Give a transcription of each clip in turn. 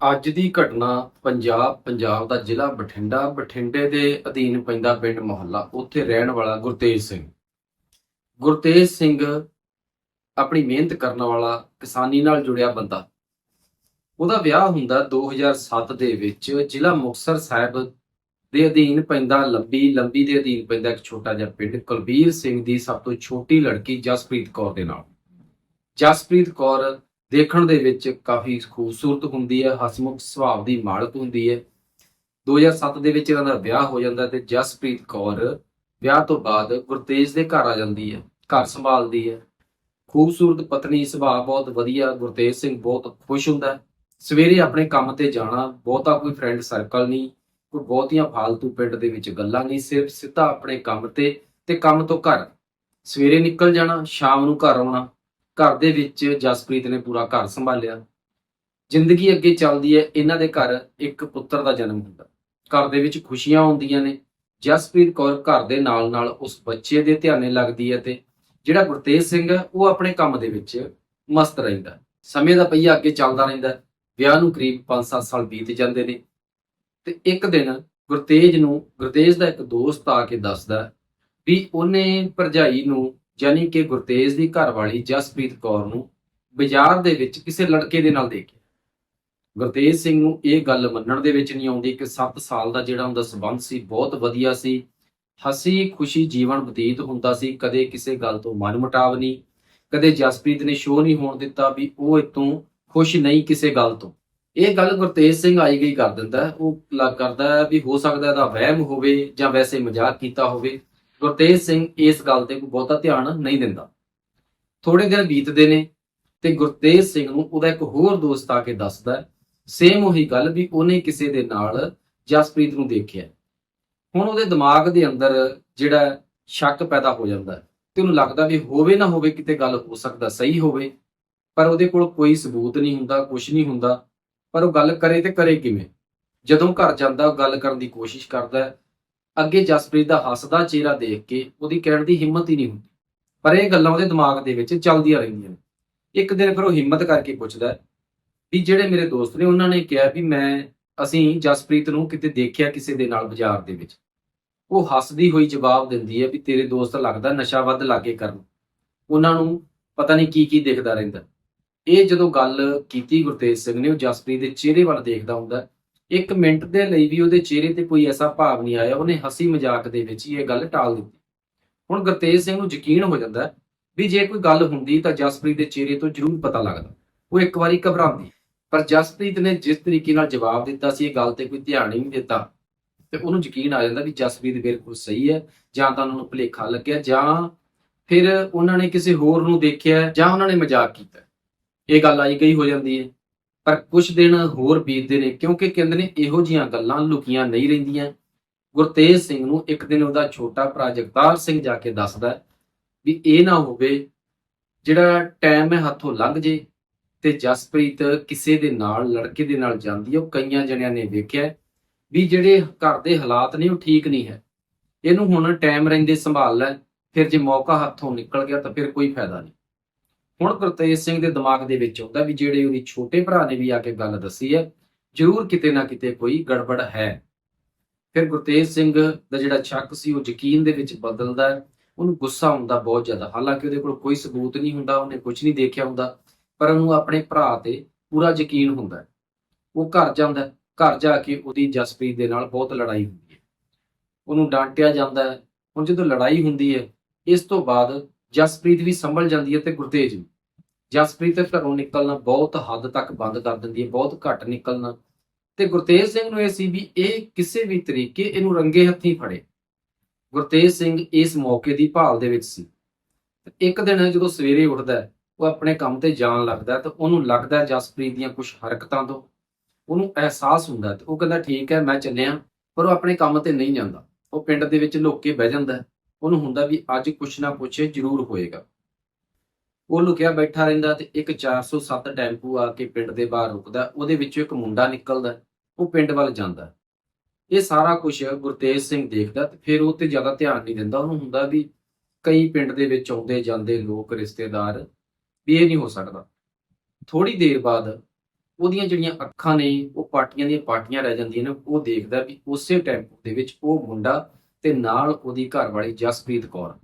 ਅੱਜ ਦੀ ਘਟਨਾ ਪੰਜਾਬ ਪੰਜਾਬ ਦਾ ਜ਼ਿਲ੍ਹਾ ਬਠਿੰਡਾ, ਬਠਿੰਡੇ ਦੇ ਅਧੀਨ ਪੈਂਦਾ ਪਿੰਡ ਮੁਹੱਲਾ, ਉੱਥੇ ਰਹਿਣ ਵਾਲਾ ਗੁਰਤੇਜ ਸਿੰਘ। ਗੁਰਤੇਜ ਸਿੰਘ ਆਪਣੀ ਮਿਹਨਤ ਕਰਨ ਵਾਲਾ, ਕਿਸਾਨੀ ਨਾਲ ਜੁੜਿਆ ਬੰਦਾ। ਉਹਦਾ ਵਿਆਹ ਹੁੰਦਾ 2007 ਦੇ ਵਿੱਚ, ਜ਼ਿਲ੍ਹਾ ਮੁਕਤਸਰ ਸਾਹਿਬ ਦੇ ਅਧੀਨ ਪੈਂਦਾ ਲੰਬੀ ਲੰਬੀ ਦੇ ਅਧੀਨ ਪੈਂਦਾ ਇੱਕ ਛੋਟਾ ਜਿਹਾ ਪਿੰਡ, ਕੁਲਬੀਰ ਸਿੰਘ ਦੀ ਸਭ ਤੋਂ ਛੋਟੀ ਲੜਕੀ ਜਸਪ੍ਰੀਤ ਕੌਰ ਦੇ ਨਾਲ। ਜਸਪ੍ਰੀਤ ਕੌਰ ਦੇਖਣ ਦੇ ਵਿੱਚ ਕਾਫੀ ਖੂਬਸੂਰਤ ਹੁੰਦੀ ਹੈ, ਹਸਮੁਖ ਸੁਭਾਅ ਦੀ ਮਾਲਕ ਹੁੰਦੀ ਹੈ। 2007 ਦੇ ਵਿੱਚ ਇਹਨਾਂ ਦਾ ਵਿਆਹ ਹੋ ਜਾਂਦਾ ਤੇ ਜਸਪ੍ਰੀਤ ਕੌਰ ਵਿਆਹ ਤੋਂ ਬਾਅਦ ਗੁਰਤੇਜ ਦੇ ਘਰ ਆ ਜਾਂਦੀ ਹੈ, ਘਰ ਸੰਭਾਲਦੀ ਹੈ। ਖੂਬਸੂਰਤ ਪਤਨੀ ਸੁਭਾਅ ਬਹੁਤ ਵਧੀਆ, ਗੁਰਤੇਜ ਸਿੰਘ ਬਹੁਤ ਖੁਸ਼ ਹੁੰਦਾ ਸਵੇਰੇ ਆਪਣੇ ਕੰਮ ਤੇ ਜਾਣਾ, ਬਹੁਤਾ ਕੋਈ ਫਰੈਂਡ ਸਰਕਲ ਨਹੀਂ, ਕੋਈ ਬਹੁਤੀਆਂ ਫਾਲਤੂ ਪਿੰਡ ਦੇ ਵਿੱਚ ਗੱਲਾਂ ਨਹੀਂ, ਸਿਰਫ ਸਿੱਧਾ ਆਪਣੇ ਕੰਮ ਤੇ ਤੇ ਕੰਮ ਤੋਂ ਘਰ। ਸਵੇਰੇ ਨਿਕਲ ਜਾਣਾ, ਸ਼ਾਮ ਨੂੰ ਘਰ ਆਉਣਾ। ਘਰ ਦੇ ਵਿੱਚ ਜਸਪ੍ਰੀਤ ਨੇ ਪੂਰਾ ਘਰ ਸੰਭਾਲਿਆ। ਜ਼ਿੰਦਗੀ ਅੱਗੇ ਚੱਲਦੀ ਹੈ, ਇਹਨਾਂ ਦੇ ਘਰ ਇੱਕ ਪੁੱਤਰ ਦਾ ਜਨਮ ਹੁੰਦਾ। ਘਰ ਦੇ ਵਿੱਚ ਖੁਸ਼ੀਆਂ ਹੁੰਦੀਆਂ ਨੇ। ਜਸਪ੍ਰੀਤ ਕੌਰ ਘਰ ਦੇ ਨਾਲ ਨਾਲ ਉਸ ਬੱਚੇ ਦੇ ਧਿਆਨੇ ਲੱਗਦੀ ਹੈ ਤੇ ਜਿਹੜਾ ਗੁਰਤੇਜ ਸਿੰਘ ਹੈ, ਉਹ ਆਪਣੇ ਕੰਮ ਦੇ ਵਿੱਚ ਮਸਤ ਰਹਿੰਦਾ ਸਮੇਂ ਦਾ ਪਹੀਆ ਅੱਗੇ ਚੱਲਦਾ ਰਹਿੰਦਾ ਵਿਆਹ ਨੂੰ ਕਰੀਬ 5-7 ਸਾਲ ਬੀਤ ਜਾਂਦੇ ਨੇ। ਤੇ ਇੱਕ ਦਿਨ ਗੁਰਤੇਜ ਨੂੰ, ਗੁਰਤੇਜ ਦਾ ਇੱਕ ਦੋਸਤ ਆ ਕੇ ਦੱਸਦਾ ਵੀ ਉਹਨੇ ਭਰਜਾਈ ਨੂੰ ਯਾਨੀ ਕਿ ਗੁਰਤੇਜ ਦੀ ਘਰਵਾਲੀ ਜਸਪ੍ਰੀਤ ਕੌਰ ਨੂੰ ਬਾਜ਼ਾਰ ਦੇ ਵਿੱਚ ਕਿਸੇ ਲੜਕੇ ਦੇ ਨਾਲ ਦੇਖਿਆ। ਗੁਰਤੇਜ ਸਿੰਘ ਨੂੰ ਇਹ ਗੱਲ ਮੰਨਣ ਦੇ ਵਿੱਚ ਨਹੀਂ ਆਉਂਦੀ ਕਿ 7 ਸਾਲ ਦਾ ਜਿਹੜਾ ਉਹਦਾ ਸਬੰਧ ਸੀ, ਬਹੁਤ ਵਧੀਆ ਸੀ, ਹਸੀ, ਖੁਸ਼ੀ, ਜੀਵਨ ਬਤੀਤ ਹੁੰਦਾ ਸੀ, ਕਦੇ ਕਿਸੇ ਗੱਲ ਤੋਂ ਮਨਮਟਾਵ ਨਹੀਂ, ਕਦੇ ਜਸਪ੍ਰੀਤ ਨੇ ਸ਼ੋਅ ਨਹੀਂ ਹੋਣ ਦਿੱਤਾ ਵੀ ਉਹ ਇਤੋਂ ਖੁਸ਼ ਨਹੀਂ ਕਿਸੇ ਗੱਲ ਤੋਂ। ਇਹ ਗੱਲ ਗੁਰਤੇਜ ਸਿੰਘ ਆਈ ਗਈ ਕਰ ਦਿੰਦਾ, ਉਹ ਲੱਗ ਕਰਦਾ ਹੈ ਵੀ ਹੋ ਸਕਦਾ ਇਹਦਾ ਵਹਿਮ ਹੋਵੇ ਜਾਂ ਵੈਸੇ ਮਜ਼ਾਕ ਕੀਤਾ ਹੋਵੇ। ਗੁਰਤੇਜ ਸਿੰਘ ਇਸ ਗੱਲ ਤੇ ਕੋਈ ਬਹੁਤਾ ਧਿਆਨ ਨਹੀਂ ਦਿੰਦਾ। ਥੋੜੇ ਦਿਨ ਬੀਤਦੇ ਨੇ ਤੇ ਗੁਰਤੇਜ ਸਿੰਘ ਨੂੰ ਉਹਦਾ ਇੱਕ ਹੋਰ ਦੋਸਤ ਆ ਕੇ ਦੱਸਦਾ ਸੇਮ ਉਹੀ ਗੱਲ ਵੀ ਉਹਨੇ ਕਿਸੇ ਦੇ ਨਾਲ ਜਸਪ੍ਰੀਤ ਨੂੰ ਦੇਖਿਆ। ਹੁਣ ਉਹਦੇ ਦਿਮਾਗ ਦੇ ਅੰਦਰ ਜਿਹੜਾ ਸ਼ੱਕ ਪੈਦਾ ਹੋ ਜਾਂਦਾ ਤੇ ਉਹਨੂੰ ਲੱਗਦਾ ਵੀ ਹੋਵੇ ਨਾ ਹੋਵੇ ਕਿਤੇ ਗੱਲ ਹੋ ਸਕਦਾ ਸਹੀ ਹੋਵੇ, ਪਰ ਉਹਦੇ ਕੋਲ ਕੋਈ ਸਬੂਤ ਨਹੀਂ ਹੁੰਦਾ ਕੁਝ ਨਹੀਂ ਹੁੰਦਾ। ਪਰ ਉਹ ਗੱਲ ਕਰੇ ਤੇ ਕਰੇ ਕਿਵੇਂ? ਜਦੋਂ ਘਰ ਜਾਂਦਾ, ਉਹ ਗੱਲ ਕਰਨ ਦੀ ਕੋਸ਼ਿਸ਼ ਕਰਦਾ ਅੱਗੇ ਜਸਪ੍ਰੀਤ ਦਾ ਹੱਸਦਾ ਚਿਹਰਾ ਦੇਖ ਕੇ ਉਹਦੀ ਕਹਿਣ ਦੀ ਹਿੰਮਤ ਹੀ ਨਹੀਂ ਹੁੰਦੀ। ਪਰ ਇਹ ਗੱਲਾਂ ਉਹਦੇ ਦਿਮਾਗ ਦੇ ਵਿੱਚ ਚੱਲਦੀਆਂ ਰਹਿੰਦੀਆਂ ਨੇ। ਇੱਕ ਦਿਨ ਫਿਰ ਉਹ ਹਿੰਮਤ ਕਰਕੇ ਪੁੱਛਦਾ ਵੀ ਜਿਹੜੇ ਮੇਰੇ ਦੋਸਤ ਨੇ, ਉਹਨਾਂ ਨੇ ਕਿਹਾ ਵੀ ਮੈਂ, ਅਸੀਂ ਜਸਪ੍ਰੀਤ ਨੂੰ ਕਿਤੇ ਦੇਖਿਆ ਕਿਸੇ ਦੇ ਨਾਲ ਬਾਜ਼ਾਰ ਦੇ ਵਿੱਚ। ਉਹ ਹੱਸਦੀ ਹੋਈ ਜਵਾਬ ਦਿੰਦੀ ਹੈ ਵੀ ਤੇਰੇ ਦੋਸਤ ਲੱਗਦਾ ਨਸ਼ਾ ਵੱਧ ਲਾਗੇ ਕਰਨ। ਉਹਨਾਂ ਨੂੰ ਪਤਾ ਨਹੀਂ ਕੀ ਕੀ ਦੇਖਦਾ ਰਹਿੰਦਾ। ਇਹ ਜਦੋਂ ਗੱਲ ਕੀਤੀ ਗੁਰਤੇਜ ਸਿੰਘ ਨੇ, ਉਹ ਜਸਪ੍ਰੀਤ ਦੇ ਚਿਹਰੇ ਵੱਲ ਦੇਖਦਾ ਹੁੰਦਾ ਇੱਕ ਮਿੰਟ ਦੇ ਲਈ ਵੀ ਉਹਦੇ ਚਿਹਰੇ ਤੇ ਕੋਈ ਐਸਾ ਭਾਵ ਨਹੀਂ ਆਇਆ, ਉਹਨੇ ਹਸੀ ਮਜ਼ਾਕ ਦੇ ਵਿੱਚ ਹੀ ਇਹ ਗੱਲ ਟਾਲ ਦਿੱਤੀ। ਹੁਣ ਗੁਰਤੇਜ ਸਿੰਘ ਨੂੰ ਯਕੀਨ ਹੋ ਜਾਂਦਾ ਵੀ ਜੇ ਕੋਈ ਗੱਲ ਹੁੰਦੀ ਤਾਂ ਜਸਪ੍ਰੀਤ ਦੇ ਚਿਹਰੇ ਤੋਂ ਜ਼ਰੂਰ ਪਤਾ ਲੱਗਦਾ। ਉਹ ਇੱਕ ਵਾਰੀ ਘਬਰਾਉਂਦੀ ਪਰ ਜਸਪ੍ਰੀਤ ਨੇ ਜਿਸ ਤਰੀਕੇ ਨਾਲ ਜਵਾਬ ਦਿੱਤਾ ਸੀ, ਇਹ ਗੱਲ ਤੇ ਕੋਈ ਧਿਆਨ ਹੀ ਨਹੀਂ ਦਿੱਤਾ ਤੇ ਉਹਨੂੰ ਯਕੀਨ ਆ ਜਾਂਦਾ ਵੀ ਜਸਪ੍ਰੀਤ ਬਿਲਕੁਲ ਸਹੀ ਹੈ, ਜਾਂ ਤਾਂ ਉਹਨਾਂ ਨੂੰ ਭੁਲੇਖਾ ਲੱਗਿਆ, ਜਾਂ ਫਿਰ ਉਹਨਾਂ ਨੇ ਕਿਸੇ ਹੋਰ ਨੂੰ ਦੇਖਿਆ, ਜਾਂ ਉਹਨਾਂ ਨੇ ਮਜ਼ਾਕ ਕੀਤਾ। ਇਹ ਗੱਲ ਆਈ ਗਈ ਹੋ ਜਾਂਦੀ ਹੈ। ਪਰ ਕੁਝ ਦਿਨ ਹੋਰ ਬੀਤਦੇ ਨੇ ਕਿਉਂਕਿ ਕਹਿੰਦੇ ਨੇ ਇਹੋ ਜੀਆਂ ਗੱਲਾਂ ਲੁਕੀਆਂ ਨਹੀਂ ਰਹਿੰਦੀਆਂ। ਗੁਰਤੇਜ ਸਿੰਘ ਨੂੰ ਇੱਕ ਦਿਨ ਉਹਦਾ ਛੋਟਾ ਭਰਾ ਜਗਤਾਰ ਸਿੰਘ ਜਾ ਕੇ ਦੱਸਦਾ ਵੀ ਇਹ ਨਾ ਹੋਵੇ, ਜਿਹੜਾ ਟਾਈਮ ਹੈ ਹੱਥੋਂ ਲੰਘ ਜੇ ਤੇ ਜਸਪ੍ਰੀਤ ਕਿਸੇ ਦੇ ਨਾਲ, ਲੜਕੇ ਦੇ ਨਾਲ ਜਾਂਦੀ ਹੈ, ਉਹ ਕਈਆਂ ਜਣਿਆਂ ਨੇ ਵੇਖਿਆ ਵੀ ਜਿਹੜੇ ਘਰ ਦੇ ਹਾਲਾਤ ਨੇ ਉਹ ਠੀਕ ਨਹੀਂ ਹੈ। ਇਹਨੂੰ ਹੁਣ ਟਾਈਮ ਰਹਿੰਦੇ ਸੰਭਾਲ ਲੈ, ਫਿਰ ਜੇ ਮੌਕਾ ਹੱਥੋਂ ਨਿਕਲ ਗਿਆ ਤਾਂ ਫਿਰ ਕੋਈ ਫਾਇਦਾ ਨਹੀਂ। ਹੁਣ ਗੁਰਤੇਜ ਸਿੰਘ ਦੇ ਦਿਮਾਗ ਦੇ ਵਿੱਚ ਆਉਂਦਾ ਵੀ ਜਿਹੜੇ ਉਹਦੀ ਛੋਟੇ ਭਰਾ ਨੇ ਵੀ ਆ ਕੇ ਗੱਲ ਦੱਸੀ ਹੈ, ਜ਼ਰੂਰ ਕਿਤੇ ਨਾ ਕਿਤੇ ਕੋਈ ਗੜਬੜ ਹੈ। ਫਿਰ ਗੁਰਤੇਜ ਸਿੰਘ ਦਾ ਜਿਹੜਾ ਸ਼ੱਕ ਸੀ, ਉਹ ਯਕੀਨ ਦੇ ਵਿੱਚ ਬਦਲਦਾ ਹੈ। ਉਹਨੂੰ ਗੁੱਸਾ ਹੁੰਦਾ ਬਹੁਤ ਜ਼ਿਆਦਾ। ਹਾਲਾਂਕਿ ਉਹਦੇ ਕੋਲ ਕੋਈ ਸਬੂਤ ਨਹੀਂ ਹੁੰਦਾ, ਉਹਨੇ ਕੁਝ ਨਹੀਂ ਦੇਖਿਆ ਹੁੰਦਾ, ਪਰ ਉਹਨੂੰ ਆਪਣੇ ਭਰਾ ਤੇ ਪੂਰਾ ਯਕੀਨ ਹੁੰਦਾ ਉਹ ਘਰ ਜਾਂਦਾ ਘਰ ਜਾ ਕੇ ਉਹਦੀ ਜਸਪ੍ਰੀਤ ਦੇ ਨਾਲ ਬਹੁਤ ਲੜਾਈ ਹੁੰਦੀ ਹੈ। ਉਹਨੂੰ ਡਾਂਟਿਆ ਜਾਂਦਾ ਹੈ। ਹੁਣ ਜਦੋਂ ਲੜਾਈ ਹੁੰਦੀ ਹੈ, ਇਸ ਤੋਂ ਬਾਅਦ ਜਸਪ੍ਰੀਤ ਵੀ ਸੰਭਲ ਜਾਂਦੀ ਹੈ ਤੇ ਗੁਰਤੇਜ ਵੀ। ਜਸਪ੍ਰੀਤ ਘਰੋਂ ਨਿਕਲਣਾ ਬਹੁਤ ਹੱਦ ਤੱਕ ਬੰਦ ਕਰ ਦਿੰਦੀ ਹੈ, ਬਹੁਤ ਘੱਟ ਨਿਕਲਣਾ। ਤੇ ਗੁਰਤੇਜ ਸਿੰਘ ਨੂੰ ਇਹ ਸੀ ਵੀ ਇਹ ਕਿਸੇ ਵੀ ਤਰੀਕੇ ਇਹਨੂੰ ਰੰਗੇ ਹੱਥੀਂ ਫੜੇ। ਗੁਰਤੇਜ ਸਿੰਘ ਇਸ ਮੌਕੇ ਦੀ ਭਾਲ ਦੇ ਵਿੱਚ ਸੀ। ਇੱਕ ਦਿਨ ਜਦੋਂ ਸਵੇਰੇ ਉੱਠਦਾ ਉਹ ਆਪਣੇ ਕੰਮ ਤੇ ਜਾਣ ਲੱਗਦਾ ਤਾਂ ਉਹਨੂੰ ਲੱਗਦਾ ਜਸਪ੍ਰੀਤ ਦੀਆਂ ਕੁਝ ਹਰਕਤਾਂ ਤੋਂ। ਉਹਨੂੰ ਅਹਿਸਾਸ ਹੁੰਦਾ ਤੇ ਉਹ ਕਹਿੰਦਾ, ਠੀਕ ਹੈ, ਮੈਂ ਚੱਲਿਆ, ਪਰ ਉਹ ਆਪਣੇ ਕੰਮ ਤੇ ਨਹੀਂ ਜਾਂਦਾ। ਉਹ ਪਿੰਡ ਦੇ ਵਿੱਚ ਲੁੱਕ ਕੇ ਬਹਿ ਜਾਂਦਾ ਉਹਨੂੰ ਹੁੰਦਾ ਵੀ ਅੱਜ ਕੁਛ ਨਾ ਕੁਛ ਜ਼ਰੂਰ ਹੋਏਗਾ। ਉਹ ਲੁਕਿਆ ਬੈਠਾ ਰਹਿੰਦਾ ਤੇ ਇੱਕ 407 ਟੈਂਪੂ ਆ ਕੇ ਪਿੰਡ ਦੇ ਬਾਹਰ ਰੁਕਦਾ, ਉਹਦੇ ਵਿੱਚੋਂ ਇੱਕ ਮੁੰਡਾ ਨਿਕਲਦਾ, ਉਹ ਪਿੰਡ ਵੱਲ ਜਾਂਦਾ। ਇਹ ਸਾਰਾ ਕੁਝ ਗੁਰਤੇਜ ਸਿੰਘ ਦੇਖਦਾ ਤੇ ਫਿਰ ਉਹ ਤੇ ਜ਼ਿਆਦਾ ਧਿਆਨ ਨਹੀਂ ਦਿੰਦਾ, ਉਹਨੂੰ ਹੁੰਦਾ ਵੀ ਕਈ ਪਿੰਡ ਦੇ ਵਿੱਚ ਆਉਂਦੇ ਜਾਂਦੇ ਲੋਕ, ਰਿਸ਼ਤੇਦਾਰ ਵੀ ਇਹ ਨਹੀਂ ਹੋ ਸਕਦਾ। ਥੋੜੀ ਦੇਰ ਬਾਅਦ ਉਹਦੀਆਂ ਜਿਹੜੀਆਂ ਅੱਖਾਂ ਨੇ, ਉਹ ਪਾਟੀਆਂ ਦੀਆਂ ਪਾਟੀਆਂ ਰਹਿ ਜਾਂਦੀਆਂ ਨੇ, ਉਹ ਦੇਖਦਾ ਵੀ ਉਸੇ ਟੈਂਪੂ ਦੇ ਵਿੱਚ ਉਹ ਮੁੰਡਾ ਤੇ ਨਾਲ ਉਹਦੀ ਘਰ ਵਾਲੀ ਜਸਪ੍ਰੀਤ ਕੌਰ।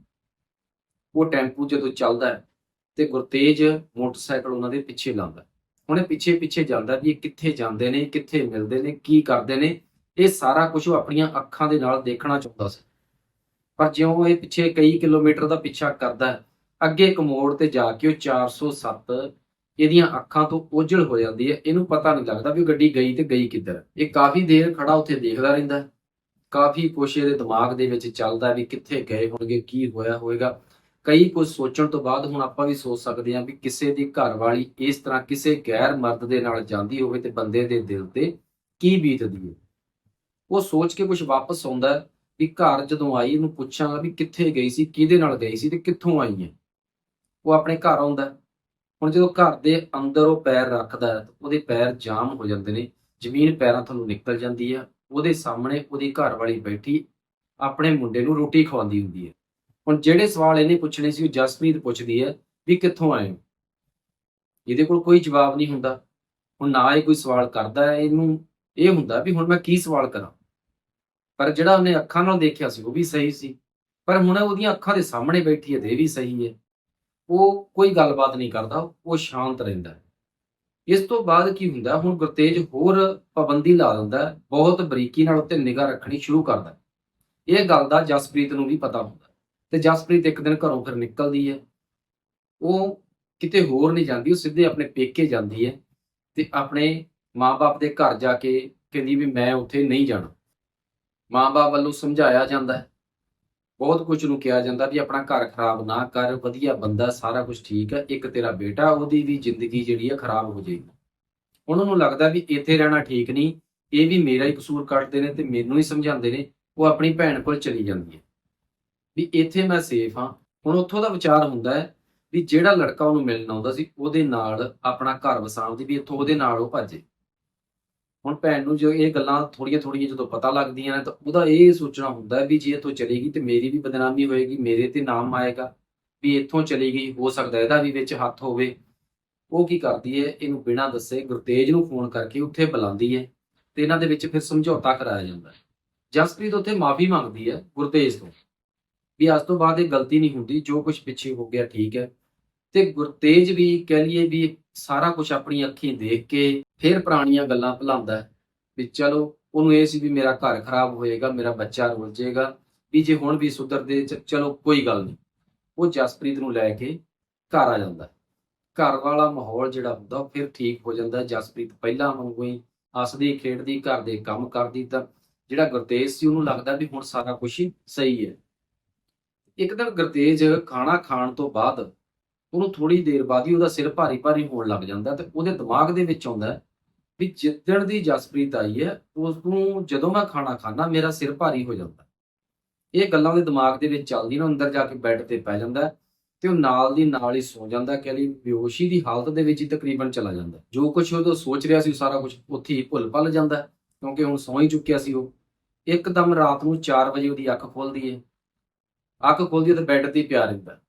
ਉਹ ਟੈਂਪੂ ਜਦੋਂ ਚੱਲਦਾ ਹੈ ਤੇ ਗੁਰਤੇਜ ਮੋਟਰਸਾਈਕਲ ਉਹਨਾਂ ਦੇ ਪਿੱਛੇ ਲਾਉਂਦਾ ਉਹਨੇ ਪਿੱਛੇ ਪਿੱਛੇ ਜਾਂਦਾ ਵੀ ਇਹ ਕਿੱਥੇ ਜਾਂਦੇ ਨੇ, ਕਿੱਥੇ ਮਿਲਦੇ ਨੇ, ਕੀ ਕਰਦੇ ਨੇ, ਇਹ ਸਾਰਾ ਕੁਝ ਉਹ ਆਪਣੀਆਂ ਅੱਖਾਂ ਦੇ ਨਾਲ ਦੇਖਣਾ ਚਾਹੁੰਦਾ ਸੀ। ਪਰ ਜਿਉਂ ਇਹ ਪਿੱਛੇ ਕਈ ਕਿਲੋਮੀਟਰ ਦਾ ਪਿੱਛਾ ਕਰਦਾ ਹੈ, ਅੱਗੇ ਇੱਕ ਮੋੜ ਤੇ ਜਾ ਕੇ ਉਹ 407 ਇਹਦੀਆਂ ਅੱਖਾਂ ਤੋਂ ਓਝਲ ਹੋ ਜਾਂਦੀ ਹੈ। ਇਹਨੂੰ ਪਤਾ ਨਹੀਂ ਲੱਗਦਾ ਵੀ ਗੱਡੀ ਗਈ ਤੇ ਗਈ ਕਿੱਧਰ ਇਹ ਕਾਫੀ ਦੇਰ ਖੜਾ ਉੱਥੇ ਦੇਖਦਾ ਰਹਿੰਦਾ ਕਾਫੀ ਕੁਛ ਇਹਦੇ ਦਿਮਾਗ ਦੇ ਵਿੱਚ ਚੱਲਦਾ ਵੀ ਕਿੱਥੇ ਗਏ ਹੋਣਗੇ, ਕੀ ਹੋਇਆ ਹੋਵੇਗਾ। ਕਈ ਕੁਝ ਸੋਚਣ ਤੋਂ ਬਾਅਦ ਹੁਣ ਆਪਾਂ ਵੀ ਸੋਚ ਸਕਦੇ ਹਾਂ ਵੀ ਕਿਸੇ ਦੀ ਘਰ ਵਾਲੀ ਇਸ ਤਰ੍ਹਾਂ ਕਿਸੇ ਗੈਰ ਮਰਦ ਦੇ ਨਾਲ ਜਾਂਦੀ ਹੋਵੇ ਤੇ ਬੰਦੇ ਦੇ ਦਿਲ ਤੇ ਕੀ ਬੀਤਦੀ ਹੈ। ਉਹ ਸੋਚ ਕੇ ਕੁਝ ਵਾਪਸ ਆਉਂਦਾ ਵੀ ਘਰ ਜਦੋਂ ਆਈ ਇਹਨੂੰ ਪੁੱਛਾਂਗਾ ਵੀ ਕਿੱਥੇ ਗਈ ਸੀ, ਕਿਹਦੇ ਨਾਲ ਗਈ ਸੀ ਤੇ ਕਿੱਥੋਂ ਆਈ ਹੈ। ਉਹ ਆਪਣੇ ਘਰ ਆਉਂਦਾ ਹੁਣ ਜਦੋਂ ਘਰ ਦੇ ਅੰਦਰ ਉਹ ਪੈਰ ਰੱਖਦਾ ਉਹਦੇ ਪੈਰ ਜਾਮ ਹੋ ਜਾਂਦੇ ਨੇ, ਜ਼ਮੀਨ ਪੈਰਾਂ ਥੱਲੋਂ ਨਿਕਲ ਜਾਂਦੀ ਹੈ। ਉਹਦੇ ਸਾਹਮਣੇ ਉਹਦੀ ਘਰ ਵਾਲੀ ਬੈਠੀ ਆਪਣੇ ਮੁੰਡੇ ਨੂੰ ਰੋਟੀ ਖਵਾਉਂਦੀ ਹੁੰਦੀ ਹੈ। ਹੁਣ ਜਿਹੜੇ ਸਵਾਲ ਇਹਨੇ ਪੁੱਛਣੇ ਸੀ, ਉਹ ਜਸਪ੍ਰੀਤ ਪੁੱਛਦੀ ਹੈ ਵੀ ਕਿੱਥੋਂ ਆਏ ਹੋ? ਇਹਦੇ ਕੋਲ ਕੋਈ ਜਵਾਬ ਨਹੀਂ ਹੁੰਦਾ। ਹੁਣ ਨਾ ਇਹ ਕੋਈ ਸਵਾਲ ਕਰਦਾ ਹੈ, ਇਹਨੂੰ ਇਹ ਹੁੰਦਾ ਵੀ ਹੁਣ ਮੈਂ ਕੀ ਸਵਾਲ ਕਰਾਂ? ਪਰ ਜਿਹੜਾ ਉਹਨੇ ਅੱਖਾਂ ਨਾਲ ਦੇਖਿਆ ਸੀ, ਉਹ ਵੀ ਸਹੀ ਸੀ। ਪਰ ਹੁਣ ਉਹਦੀਆਂ ਅੱਖਾਂ ਦੇ ਸਾਹਮਣੇ ਬੈਠੀ ਹੈ ਤੇ ਇਹ ਵੀ ਸਹੀ ਹੈ। ਉਹ ਕੋਈ ਗੱਲਬਾਤ ਨਹੀਂ ਕਰਦਾ, ਉਹ ਸ਼ਾਂਤ ਰਹਿੰਦਾ ਇਸ ਤੋਂ ਬਾਅਦ ਕੀ ਹੁੰਦਾ? ਹੁਣ ਗੁਰਤੇਜ ਹੋਰ ਪਾਬੰਦੀ ਲਾ ਦਿੰਦਾ ਬਹੁਤ ਬਰੀਕੀ ਨਾਲ ਉੱਤੇ ਨਿਗਾਹ ਰੱਖਣੀ ਸ਼ੁਰੂ ਕਰਦਾ ਇਹ ਗੱਲ ਦਾ ਜਸਪ੍ਰੀਤ ਨੂੰ ਵੀ ਪਤਾ ਹੁੰਦਾ ਹੈ। ਤੇ ਜਸਪ੍ਰੀਤ ਇੱਕ ਦਿਨ ਘਰੋਂ ਫਿਰ ਨਿਕਲਦੀ ਹੈ। ਉਹ ਕਿਤੇ ਹੋਰ ਨਹੀਂ ਜਾਂਦੀ, ਉਹ ਸਿੱਧੇ ਆਪਣੇ ਪੇਕੇ ਜਾਂਦੀ ਹੈ ਤੇ ਆਪਣੇ ਮਾਪੇ ਦੇ ਘਰ ਜਾ ਕੇ ਕਹਿੰਦੀ ਵੀ ਮੈਂ ਉੱਥੇ ਨਹੀਂ ਜਾਣਾ। ਮਾਪੇ ਵੱਲੋਂ ਸਮਝਾਇਆ ਜਾਂਦਾ ਹੈ ਬਹੁਤ ਕੁਝ ਨੂੰ ਕਿਹਾ ਜਾਂਦਾ ਵੀ ਆਪਣਾ ਘਰ ਖਰਾਬ ਨਾ ਕਰ, ਵਧੀਆ ਬੰਦਾ, ਸਾਰਾ ਕੁਝ ਠੀਕ ਹੈ, ਇੱਕ ਤੇਰਾ ਬੇਟਾ, ਉਹਦੀ ਵੀ ਜ਼ਿੰਦਗੀ ਜਿਹੜੀ ਹੈ ਖਰਾਬ ਹੋ ਜਾਏਗੀ। ਉਹਨਾਂ ਨੂੰ ਲੱਗਦਾ ਵੀ ਇੱਥੇ ਰਹਿਣਾ ਠੀਕ ਨਹੀਂ, ਇਹ ਵੀ ਮੇਰਾ ਹੀ ਕਸੂਰ ਕੱਢਦੇ ਨੇ ਤੇ ਮੈਨੂੰ ਹੀ ਸਮਝਾਉਂਦੇ ਨੇ, ਉਹ ਆਪਣੀ ਭੈਣ ਕੋਲ ਚਲੀ ਜਾਂਦੀ ਹੈ। ਵੀ ਇੱਥੇ ਮੈਂ ਸੇਫ ਹਾਂ। ਹੁਣ ਉੱਥੋਂ ਦਾ ਵਿਚਾਰ ਹੁੰਦਾ ਹੈ ਵੀ ਜਿਹੜਾ ਲੜਕਾ ਉਹਨੂੰ ਮਿਲਣ ਆਉਂਦਾ ਸੀ, ਉਹਦੇ ਨਾਲ ਆਪਣਾ ਘਰ ਵਸਾਉਣ ਦੀ, ਵੀ ਇੱਥੋਂ ਉਹਦੇ ਨਾਲ ਉਹ ਭੱਜੇ। ਹੁਣ ਭੈਣ ਨੂੰ ਜੋ ਇਹ ਗੱਲਾਂ ਥੋੜੀਆਂ ਥੋੜੀਆਂ ਜਦੋਂ ਪਤਾ ਲੱਗਦੀਆਂ ਨੇ ਤਾਂ ਉਹਦਾ ਇਹ ਸੋਚਣਾ ਹੁੰਦਾ ਵੀ ਜੇ ਇੱਥੋਂ ਚਲੇਗੀ ਗਈ ਤੇ ਮੇਰੀ ਵੀ ਬਦਨਾਮੀ ਹੋਏਗੀ, ਮੇਰੇ ਤੇ ਨਾਮ ਆਏਗਾ, ਵੀ ਇੱਥੋਂ ਚਲੀ ਗਈ, ਹੋ ਸਕਦਾ ਇਹਦਾ ਵੀ ਵਿੱਚ ਹੱਥ ਹੋਵੇ। ਉਹ ਕੀ ਕਰਦੀ ਹੈ? ਇਹਨੂੰ ਬਿਨਾਂ ਦੱਸੇ ਗੁਰਤੇਜ ਨੂੰ ਫੋਨ ਕਰਕੇ ਉੱਥੇ ਬੁਲਾਉਂਦੀ ਹੈ ਤੇ ਇਹਨਾਂ ਦੇ ਵਿੱਚ ਫਿਰ ਸਮਝੌਤਾ ਕਰਾਇਆ ਜਾਂਦਾ ਹੈ। ਜਸਪ੍ਰੀਤ ਉੱਥੇ ਮਾਫੀ ਮੰਗਦੀ ਹੈ ਗੁਰਤੇਜ ਤੋਂ ਵੀ ਅੱਜ ਤੋਂ ਬਾਅਦ ਇਹ ਗਲਤੀ ਨਹੀਂ ਹੁੰਦੀ, ਜੋ ਕੁਝ ਪਿੱਛੇ ਹੋ ਗਿਆ ਠੀਕ ਹੈ। ਤੇ ਗੁਰਤੇਜ ਵੀ ਕਹਿ ਲਈਏ ਵੀ ਸਾਰਾ ਕੁਝ ਆਪਣੀ ਅੱਖੀਂ ਦੇਖ ਕੇ ਫੇਰ ਪੁਰਾਣੀਆਂ ਗੱਲਾਂ ਭੁਲਾਉਂਦਾ ਵੀ ਚਲੋ ਉਹਨੂੰ ਇਹ ਸੀ ਵੀ ਮੇਰਾ ਘਰ ਖਰਾਬ ਹੋਏਗਾ, ਮੇਰਾ ਬੱਚਾ ਰੁੱਲ ਜਾਏਗਾ, ਵੀ ਜੇ ਹੁਣ ਵੀ ਸੁਧਰਦੇ ਚਲੋ ਕੋਈ ਗੱਲ ਨਹੀਂ। ਉਹ ਜਸਪ੍ਰੀਤ ਨੂੰ ਲੈ ਕੇ ਘਰ ਆ ਜਾਂਦਾ ਘਰ ਵਾਲਾ ਮਾਹੌਲ ਜਿਹੜਾ ਹੁੰਦਾ ਉਹ ਫਿਰ ਠੀਕ ਹੋ ਜਾਂਦਾ ਜਸਪ੍ਰੀਤ ਪਹਿਲਾਂ ਵਾਂਗੂ ਹੀ ਹੱਸਦੀ, ਖੇਡਦੀ, ਘਰ ਦੇ ਕੰਮ ਕਰਦੀ ਤਾਂ ਜਿਹੜਾ ਗੁਰਤੇਜ ਸੀ ਉਹਨੂੰ ਲੱਗਦਾ ਵੀ ਹੁਣ ਸਾਰਾ ਕੁਝ ਹੀ ਸਹੀ ਹੈ। ਇੱਕ ਦਿਨ ਗੁਰਤੇਜ ਖਾਣਾ ਖਾਣ ਤੋਂ ਬਾਅਦ ਉਹਨੂੰ ਥੋੜੀ ਦੇਰ ਬਾਅਦ ਹੀ ਉਹਦਾ ਸਿਰ ਭਾਰੀ ਭਾਰੀ ਹੋਣ ਲੱਗ ਜਾਂਦਾ ਤੇ ਉਹਦੇ ਦਿਮਾਗ ਦੇ ਵਿੱਚ ਆਉਂਦਾ ਵੀ ਜਿੱਦਣ ਦੀ ਜਸਪ੍ਰੀਤ ਆਈ ਹੈ ਉਸ ਨੂੰ ਜਦੋਂ ਮੈਂ ਖਾਣਾ ਖਾਣਾ ਮੇਰਾ ਸਿਰ ਭਾਰੀ ਹੋ ਜਾਂਦਾ ਇਹ ਗੱਲਾਂ ਉਹਦੇ ਦਿਮਾਗ ਦੇ ਵਿੱਚ ਚੱਲਦੀ ਨਾ ਅੰਦਰ ਜਾ ਕੇ ਬੈੱਡ ਤੇ ਪੈ ਜਾਂਦਾ ਹੈ ਤੇ ਉਹ ਨਾਲ ਦੀ ਨਾਲ ਹੀ ਸੌ ਜਾਂਦਾ ਕਿ ਲਈ ਬੇਹੋਸ਼ੀ ਦੀ ਹਾਲਤ ਦੇ ਵਿੱਚ ਹੀ ਤਕਰੀਬਨ ਚਲਾ ਜਾਂਦਾ ਜੋ ਕੁਝ ਉਹ ਸੋਚ ਰਿਹਾ ਸੀ, ਉਹ ਸਾਰਾ ਕੁਝ ਉੱਥੇ ਹੀ ਭੁੱਲ ਭੱਲ ਜਾਂਦਾ ਕਿਉਂਕਿ ਹੁਣ ਸੌਂ ਹੀ ਚੁੱਕਿਆ ਸੀ ਉਹ। ਇੱਕਦਮ ਰਾਤ ਨੂੰ 4 ਵਜੇ ਉਹਦੀ ਅੱਖ ਖੁੱਲਦੀ ਹੈ। ਅੱਖ ਖੁੱਲਦੀ ਹੈ ਤੇ ਬੈੱਡ ਤੇ ਹੀ ਪਿਆ ਰਹਿੰਦਾ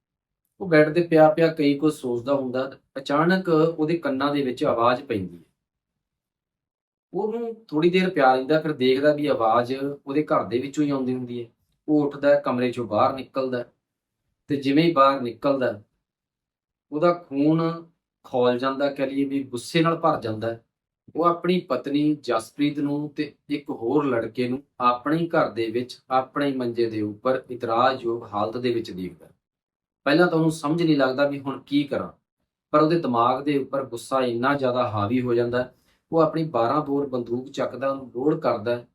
ਉਹ ਬੈੱਡ ਤੇ ਪਿਆ ਪਿਆ ਕਈ ਕੁਝ ਸੋਚਦਾ ਹੁੰਦਾ, ਅਚਾਨਕ ਉਹਦੇ ਕੰਨਾਂ ਦੇ ਵਿੱਚ ਆਵਾਜ਼ ਪੈਂਦੀ ਹੈ। ਉਹਨੂੰ ਥੋੜੀ ਦੇਰ ਪਿਆ ਰਹਿੰਦਾ, ਫਿਰ ਦੇਖਦਾ ਵੀ ਆਵਾਜ਼ ਉਹਦੇ ਘਰ ਦੇ ਵਿੱਚੋਂ ਹੀ ਆਉਂਦੀ ਹੁੰਦੀ ਹੈ। ਉਹ ਉੱਠਦਾ, ਕਮਰੇ ਚੋਂ ਬਾਹਰ ਨਿਕਲਦਾ ਤੇ ਜਿਵੇਂ ਹੀ ਬਾਹਰ ਨਿਕਲਦਾ, ਉਹਦਾ ਖੂਨ ਖੋਲ ਜਾਂਦਾ ਕਹਿ ਲਈਏ ਵੀ ਗੁੱਸੇ ਨਾਲ ਭਰ ਜਾਂਦਾ। ਉਹ ਆਪਣੀ ਪਤਨੀ ਜਸਪ੍ਰੀਤ ਨੂੰ ਤੇ ਇੱਕ ਹੋਰ ਲੜਕੇ ਨੂੰ ਆਪਣੇ ਘਰ ਦੇ ਵਿੱਚ, ਆਪਣੇ ਮੰਜੇ ਦੇ ਉੱਪਰ ਇਤਰਾਜ਼ਯੋਗ ਹਾਲਤ ਦੇ ਵਿੱਚ ਦੇਖਦਾ। ਪਹਿਲਾਂ ਤਾਂ ਉਹਨੂੰ ਸਮਝ ਨਹੀਂ ਲੱਗਦਾ ਵੀ ਹੁਣ ਕੀ ਕਰਾਂ। ਪਰ ਉਹਦੇ ਦਿਮਾਗ ਦੇ ਉੱਪਰ ਗੁੱਸਾ ਇੰਨਾ ਜ਼ਿਆਦਾ ਹਾਵੀ ਹੋ ਜਾਂਦਾ ਉਹ ਆਪਣੀ 12 ਬੋਰ ਬੰਦੂਕ ਚੱਕਦਾ, ਉਹਨੂੰ ਲੋਡ ਕਰਦਾ ਹੈ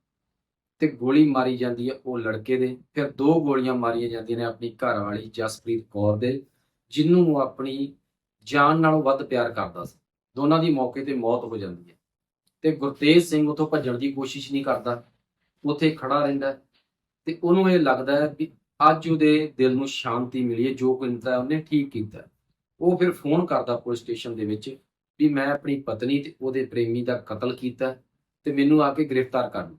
ਤੇ ਗੋਲੀ ਮਾਰੀ ਜਾਂਦੀ ਹੈ ਉਹ ਲੜਕੇ ਦੇ। ਫਿਰ ਦੋ ਗੋਲੀਆਂ ਮਾਰੀਆਂ ਜਾਂਦੀਆਂ ਨੇ ਆਪਣੀ ਘਰ ਵਾਲੀ ਜਸਪ੍ਰੀਤ ਕੌਰ ਦੇ ਜਿਹਨੂੰ ਉਹ ਆਪਣੀ ਜਾਨ ਨਾਲੋਂ ਵੱਧ ਪਿਆਰ ਕਰਦਾ ਸੀ। ਦੋਨਾਂ ਦੀ ਮੌਕੇ ਤੇ ਮੌਤ ਹੋ ਜਾਂਦੀ ਹੈ ਤੇ ਗੁਰਤੇਜ ਸਿੰਘ ਉਥੋਂ ਭੱਜਣ ਦੀ ਕੋਸ਼ਿਸ਼ ਨਹੀਂ ਕਰਦਾ। ਉੱਥੇ ਖੜਾ ਰਹਿੰਦਾ ਹੈ ਤੇ ਉਹਨੂੰ ਇਹ ਲੱਗਦਾ ਹੈ ਵੀ ਅੱਜ ਉਹਦੇ ਦਿਲ ਨੂੰ ਸ਼ਾਂਤੀ ਮਿਲੀ ਹੈ, ਜੋ ਕੀਤਾ ਉਹਨੇ ਠੀਕ ਕੀਤਾ ਉਹ ਫਿਰ ਫੋਨ ਕਰਦਾ ਪੁਲਿਸ ਸਟੇਸ਼ਨ ਦੇ ਵਿੱਚ ਵੀ ਮੈਂ ਆਪਣੀ ਪਤਨੀ ਤੇ ਉਹਦੇ ਪ੍ਰੇਮੀ ਦਾ ਕਤਲ ਕੀਤਾ ਹੈ ਤੇ ਮੈਨੂੰ ਆ ਕੇ ਗ੍ਰਿਫਤਾਰ ਕਰਨ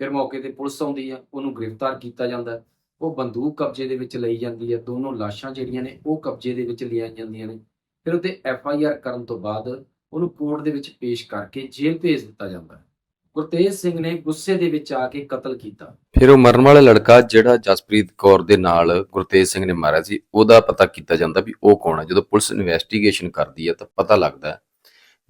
ਫਿਰ ਮੌਕੇ ਤੇ ਪੁਲਿਸ ਆਉਂਦੀ ਹੈ, ਉਹਨੂੰ ਗ੍ਰਿਫਤਾਰ ਕੀਤਾ ਜਾਂਦਾ ਉਹ ਬੰਦੂਕ ਕਬਜ਼ੇ ਦੇ ਵਿੱਚ ਲਈ ਜਾਂਦੀ ਹੈ, ਦੋਨੋਂ ਲਾਸ਼ਾਂ ਜਿਹੜੀਆਂ ਨੇ ਉਹ ਕਬਜ਼ੇ ਦੇ ਵਿੱਚ ਲਿਆਈਆਂ ਜਾਂਦੀਆਂ ਨੇ। ਫਿਰ ਉੱਤੇ ਐਫ ਆਈ ਆਰ ਕਰਨ ਤੋਂ ਬਾਅਦ ਉਹਨੂੰ ਕੋਰਟ ਦੇ ਵਿੱਚ ਪੇਸ਼ ਕਰਕੇ ਜੇਲ੍ਹ ਭੇਜ ਦਿੱਤਾ ਜਾਂਦਾ ਹੈ। ਗੁਰਤੇਜ ਸਿੰਘ ਨੇ ਗੁੱਸੇ ਦੇ ਵਿੱਚ ਆ ਕੇ ਕਤਲ ਕੀਤਾ। ਫਿਰ ਉਹ ਮਰਨ ਵਾਲਾ ਲੜਕਾ ਜਿਹੜਾ ਜਸਪ੍ਰੀਤ ਕੌਰ ਦੇ ਨਾਲ ਗੁਰਤੇਜ ਸਿੰਘ ਨੇ ਮਾਰਿਆ ਸੀ ਉਹਦਾ ਪਤਾ ਕੀਤਾ ਜਾਂਦਾ ਵੀ ਉਹ ਕੌਣ ਹੈ। ਜਦੋਂ ਪੁਲਿਸ ਇਨਵੈਸਟੀਗੇਸ਼ਨ ਕਰਦੀ ਹੈ ਤਾਂ ਪਤਾ ਲੱਗਦਾ ਹੈ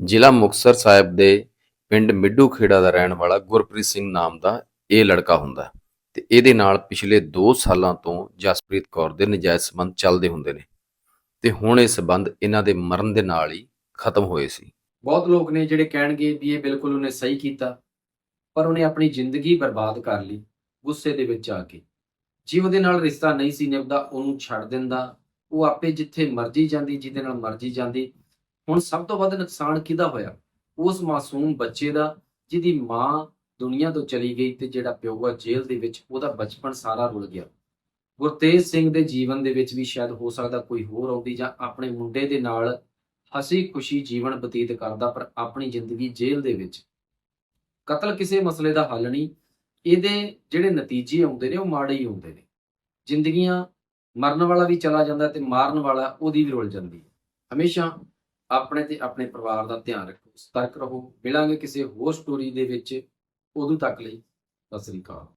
ਜ਼ਿਲ੍ਹਾ ਮੁਕਤਸਰ ਸਾਹਿਬ ਦੇ ਪਿੰਡ ਮਿੱਡੂ ਖੇੜਾ ਦਾ ਰਹਿਣ ਵਾਲਾ ਗੁਰਪ੍ਰੀਤ ਸਿੰਘ ਨਾਮ ਦਾ ਇਹ ਲੜਕਾ ਹੁੰਦਾ ਤੇ ਇਹਦੇ ਨਾਲ ਪਿਛਲੇ 2 ਸਾਲਾਂ ਤੋਂ ਜਸਪ੍ਰੀਤ ਕੌਰ ਦੇ ਨਜਾਇਜ਼ ਸੰਬੰਧ ਚੱਲਦੇ ਹੁੰਦੇ ਨੇ ਤੇ ਹੁਣ ਇਹ ਸੰਬੰਧ ਇਹਨਾਂ ਦੇ ਮਰਨ ਦੇ ਨਾਲ ਹੀ ਖਤਮ ਹੋਏ ਸੀ। ਬਹੁਤ ਲੋਕ ਨੇ ਜਿਹੜੇ ਕਹਿਣਗੇ ਵੀ ਇਹ ਬਿਲਕੁਲ ਉਹਨੇ ਸਹੀ ਕੀਤਾ। ਪਰ ਉਹਨੇ ਆਪਣੀ ਜ਼ਿੰਦਗੀ ਬਰਬਾਦ ਕਰ ਲਈ, ਗੁੱਸੇ ਦੇ ਵਿੱਚ ਆ ਕੇ। ਜੇ ਉਹਦੇ ਨਾਲ ਰਿਸ਼ਤਾ ਨਹੀਂ ਸੀ ਨਿਭਦਾ, ਉਹਨੂੰ ਛੱਡ ਦਿੰਦਾ। ਉਹ ਆਪੇ ਜਿੱਥੇ ਮਰਜ਼ੀ ਜਾਂਦੀ, ਜਿਹਦੇ ਨਾਲ ਮਰਜ਼ੀ ਜਾਂਦੀ। ਹੁਣ ਸਭ ਤੋਂ ਵੱਧ ਨੁਕਸਾਨ ਕਿਹਦਾ ਹੋਇਆ? ਉਸ ਮਾਸੂਮ ਬੱਚੇ ਦਾ, ਜਿਹਦੀ ਮਾਂ ਦੁਨੀਆ ਤੋਂ ਚਲੀ ਗਈ ਤੇ ਜਿਹੜਾ ਪਿਓ ਆ ਜੇਲ੍ਹ ਦੇ ਵਿੱਚ, ਉਹਦਾ ਬਚਪਨ ਸਾਰਾ ਰੁਲ ਗਿਆ। ਗੁਰਤੇਜ ਸਿੰਘ ਦੇ ਜੀਵਨ ਦੇ ਵਿੱਚ ਵੀ ਸ਼ਾਇਦ ਹੋ ਸਕਦਾ ਕੋਈ ਹੋਰ ਆਉਂਦੀ ਜਾਂ ਆਪਣੇ ਮੁੰਡੇ ਦੇ ਨਾਲ ਹਸੀ ਖੁਸ਼ੀ ਜੀਵਨ ਬਤੀਤ ਕਰਦਾ, ਪਰ ਆਪਣੀ ਜ਼ਿੰਦਗੀ ਜੇਲ੍ਹ ਦੇ ਵਿੱਚ ਕਤਲ ਕਿਸੇ ਮਸਲੇ ਦਾ ਹੱਲ ਨਹੀਂ। ਇਹਦੇ ਜਿਹੜੇ ਨਤੀਜੇ ਆਉਂਦੇ ਨੇ, ਉਹ ਮਾੜੇ ਹੀ ਹੁੰਦੇ ਨੇ। ਜ਼ਿੰਦਗੀਆਂ ਮਰਨ ਵਾਲਾ ਵੀ ਚਲਾ ਜਾਂਦਾ ਤੇ ਮਾਰਨ ਵਾਲਾ ਉਹਦੀ ਵੀ ਰੁਲ ਜਾਂਦੀ ਹੈ। ਹਮੇਸ਼ਾ ਆਪਣੇ ਤੇ ਆਪਣੇ ਪਰਿਵਾਰ ਦਾ ਧਿਆਨ ਰੱਖੋ, ਸਤਰਕ ਰਹੋ। ਮਿਲਾਂਗੇ ਕਿਸੇ ਹੋਰ ਸਟੋਰੀ ਦੇ ਵਿੱਚ। ਉਦੋਂ ਤੱਕ ਲਈ, ਸਤਿ ਸ੍ਰੀ ਅਕਾਲ।